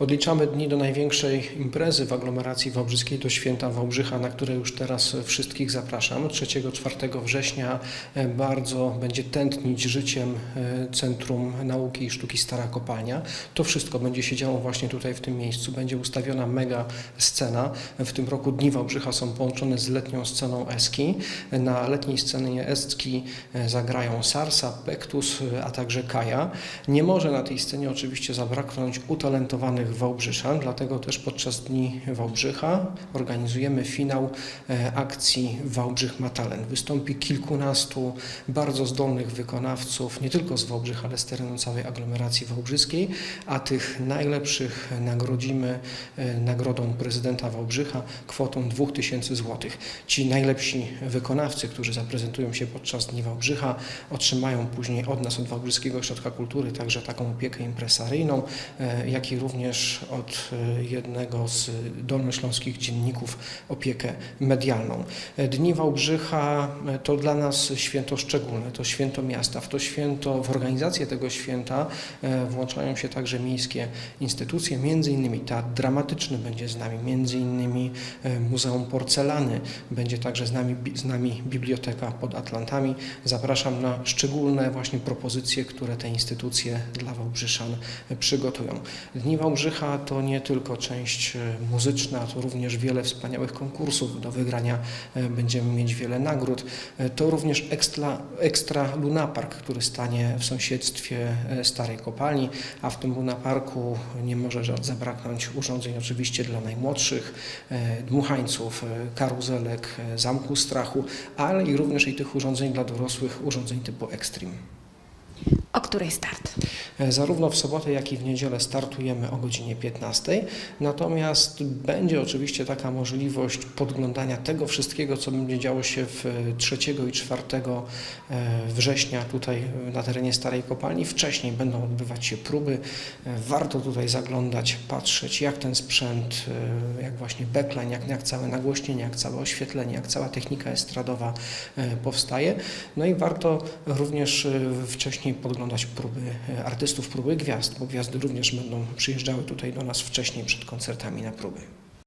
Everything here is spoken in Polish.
Odliczamy dni do największej imprezy w aglomeracji wałbrzyskiej, do święta Wałbrzycha, na które już teraz wszystkich zapraszam. 3-4 września e, bardzo będzie tętnić życiem e, Centrum Nauki i Sztuki Stara Kopalnia. To wszystko będzie się działo właśnie tutaj w tym miejscu. Będzie ustawiona mega scena. W tym roku Dni Wałbrzycha są połączone z letnią sceną Eski. Na letniej scenie Eski e, zagrają Sarsa, Pektus, a także Kaja. Nie może na tej scenie oczywiście zabraknąć utalentowanych Wałbrzyszan, dlatego też podczas Dni Wałbrzycha organizujemy finał e, akcji Wałbrzych ma talent. Wystąpi kilkunastu bardzo zdolnych wykonawców, nie tylko z Wałbrzycha, ale z terenu całej aglomeracji wałbrzyskiej, a tych najlepszych nagrodzimy e, nagrodą prezydenta Wałbrzycha kwotą 2000 zł. Ci najlepsi wykonawcy, którzy zaprezentują się podczas Dni Wałbrzycha, otrzymają później od nas, od Wałbrzyskiego Ośrodka Kultury, także taką opiekę impresaryjną, e, jak i również od e, jednego z dolnośląskich dzienników opiekę medialną. E, Dni Wałbrzycha e, to dla nas święto szczególne, to święto miasta. W to święto, w organizację tego święta włączają się także miejskie instytucje, między innymi Teatr Dramatyczny będzie z nami, między innymi Muzeum Porcelany, będzie także z nami, z nami Biblioteka pod Atlantami. Zapraszam na szczególne właśnie propozycje, które te instytucje dla Wałbrzyszan przygotują. Dni Wałbrzycha to nie tylko część e, muzyczna, to również wiele wspaniałych konkursów do wygrania. e, Będziemy mieć wiele nagród. E, To również ekstra, ekstra Lunapark, który stanie w sąsiedztwie starej kopalni, a w tym Lunaparku nie może zabraknąć urządzeń oczywiście dla najmłodszych, dmuchańców, karuzelek, zamku strachu, ale i również i tych urządzeń dla dorosłych, urządzeń typu Extreme. O której start? E, Zarówno w sobotę, jak i w niedzielę startujemy o godzinie 15. Natomiast będzie oczywiście taka możliwość podglądania tego wszystkiego, co będzie działo się w e, 3 i 4 e, września tutaj e, na terenie Starej Kopalni. Wcześniej będą odbywać się próby. E, Warto tutaj zaglądać, patrzeć, jak ten sprzęt, e, jak właśnie backline, jak, jak całe nagłośnienie, jak całe oświetlenie, jak cała technika estradowa e, powstaje. No i warto również e, wcześniej podglądać próby e, artystów, próby gwiazd, bo gwiazdy również będą przyjeżdżały tutaj do nas wcześniej przed koncertami na próby.